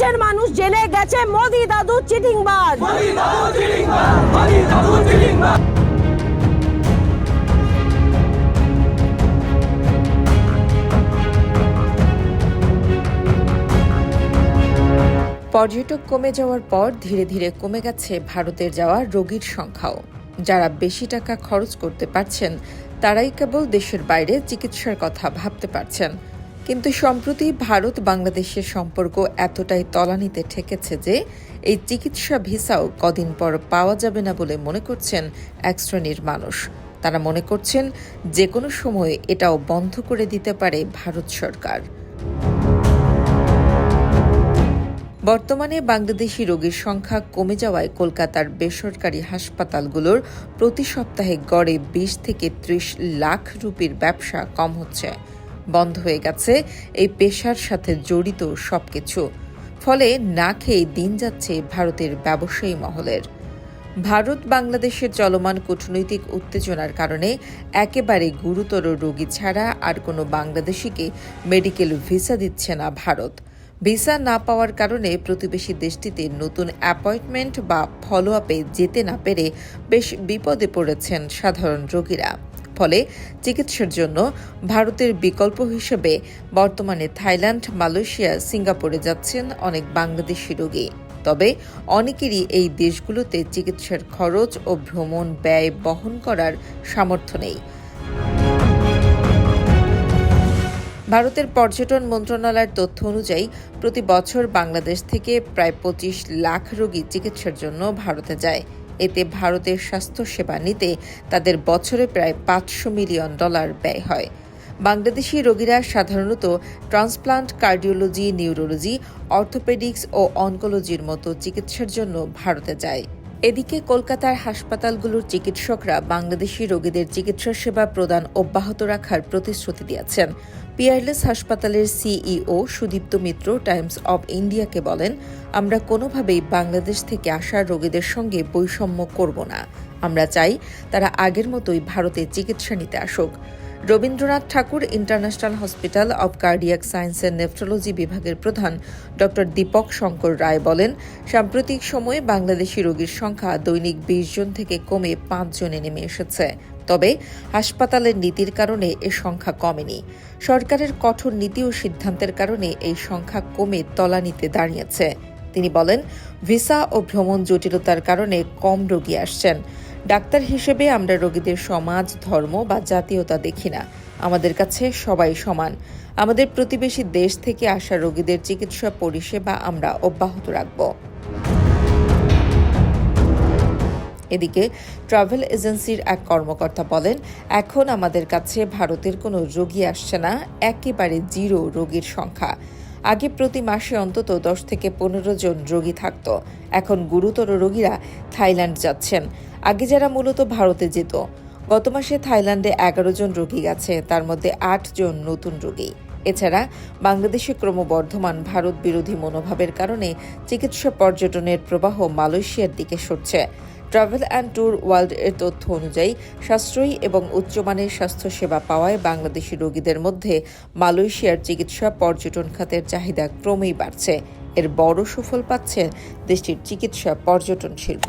দেশের মানুষ জেনে গেছে মোদি দাদু চিটিংবাজ। পর্যটক কমে যাওয়ার পর ধীরে ধীরে কমে গেছে ভারতের যাওয়া রোগীর সংখ্যাও। যারা বেশি টাকা খরচ করতে পারছেন তারাই কেবল দেশের বাইরে চিকিৎসার কথা ভাবতে পারছেন। কিন্তু সম্প্রতি ভারত বাংলাদেশের সম্পর্ক এতটাই তলানিতে ঠেকেছে যে এই চিকিৎসা ভিসাও কদিন পর পাওয়া যাবে না বলে মনে করছেন এক শ্রেণির মানুষ। তারা মনে করছেন যে কোনো সময় এটাও বন্ধ করে দিতে পারে ভারত সরকার। বর্তমানে বাংলাদেশি রোগীর সংখ্যা কমে যাওয়ায় কলকাতার বেসরকারি হাসপাতালগুলোর প্রতি সপ্তাহে গড়ে বিশ থেকে ত্রিশ লাখ রুপির ব্যবসা কম হচ্ছে। বন্ধ হয়ে গেছে, এই পেশার সাথে জড়িত সব কিছু ফলে না খেয়ে দিন যাচ্ছে ভারতের ব্যবসায়ী মহলের। ভারত বাংলাদেশের চলমান কূটনৈতিক উত্তেজনার কারণে একেবারে গুরুতর রোগী ছাড়া আর কোনো বাংলাদেশিকে মেডিকেল ভিসা দিচ্ছে না ভারত। ভিসা না পাওয়ার কারণে প্রতিবেশী দেশটিতে নতুন অ্যাপয়েন্টমেন্ট বা ফলো আপে যেতে না পেরে বেশ বিপদে পড়েছেন সাধারণ রোগীরা। ফলে চিকিৎসার জন্য ভারতের বিকল্প হিসেবে বর্তমানে থাইল্যান্ড, মালয়েশিয়া, সিঙ্গাপুরে যাচ্ছেন অনেক বাংলাদেশি রোগী। তবে অনেকেরই এই দেশগুলোতে চিকিৎসার খরচ ও ভ্রমণ ব্যয় বহন করার সামর্থ্য নেই। ভারতের পর্যটন মন্ত্রণালয়ের তথ্য অনুযায়ী, প্রতি বছর বাংলাদেশ থেকে প্রায় পঁচিশ লাখ রোগী চিকিৎসার জন্য ভারতে যায়। এতে ভারতের স্বাস্থ্যসেবা নিতে তাদের বছরে প্রায় পাঁচশো মিলিয়ন ডলার ব্যয় হয়। বাংলাদেশি রোগীরা সাধারণত ট্রান্সপ্লান্ট কার্ডিওলজি, নিউরোলজি, অর্থোপেডিক্স ও অনকোলজির মতো চিকিৎসার জন্য ভারতে যায়। এদিকে কলকাতার হাসপাতালগুলোর চিকিৎসকরা বাংলাদেশি রোগীদের চিকিৎসা সেবা প্রদান অব্যাহত রাখার প্রতিশ্রুতি দিয়েছেন। পিয়ারলেস হাসপাতালের CEO Sudipta Mitra Times of ইন্ডিয়াকে বলেন, আমরা কোনোভাবেই বাংলাদেশ থেকে আসা রোগীদের সঙ্গে বৈষম্য করব না। আমরা চাই তারা আগের মতোই ভারতে চিকিৎসা নিতে আসুক। Rabindranath Thakur international hospital of cardiac সায়েন্সের নেফ্রোলজি বিভাগের প্রধান ড দীপক শঙ্কর রায় বলেন, সাম্প্রতিক সময়ে বাংলাদেশি রোগীর সংখ্যা দৈনিক বিশ জন থেকে কমে পাঁচ জনে নেমে এসেছে। তবে হাসপাতালের নীতির কারণে এ সংখ্যা কমেনি। সরকারের কঠোর নীতি ও সিদ্ধান্তের কারণে এই সংখ্যা কমে তলানিতে দাঁড়িয়েছে। তিনি বলেন, ভিসা ও ভ্রমণ জটিলতার কারণে কম রোগী আসছেন। ডাক্তার হিসেবে আমরা রোগীদের সমাজ, ধর্ম বা জাতীয়তা দেখি না। আমাদের কাছে সবাই সমান। আমাদের প্রতিবেশী দেশ থেকে আসা রোগীদের চিকিৎসা পরিষেবা আমরা অব্যাহত রাখব। এদিকে ট্রাভেল এজেন্সির এক কর্মকর্তা বলেন, এখন আমাদের কাছে ভারতের কোনো রোগী আসছে না, একেবারে জিরো রোগীর সংখ্যা। আগে প্রতি মাসে অন্তত দশ থেকে পনেরো জন রোগী থাকত, এখন গুরুতর রোগীরা থাইল্যান্ড যাচ্ছেন। আগে যারা মূলত ভারতে যেত, গত মাসে থাইল্যান্ডে এগারো জন রোগী গেছে, তার মধ্যে আট জন নতুন রোগী। এছাড়া বাংলাদেশে ক্রমবর্ধমান ভারত বিরোধী মনোভাবের কারণে চিকিৎসা পর্যটনের প্রবাহ মালয়েশিয়ার দিকে সরছে। ট্রাভেল অ্যান্ড ট্যুর ওয়ার্ল্ড এর তথ্য অনুযায়ী, সাশ্রয়ী এবং উচ্চমানের স্বাস্থ্যসেবা পাওয়ায় বাংলাদেশি রোগীদের মধ্যে মালয়েশিয়ার চিকিৎসা পর্যটন খাতের চাহিদা ক্রমেই বাড়ছে। এর বড় সুফল পাচ্ছে দেশটির চিকিৎসা পর্যটন শিল্প।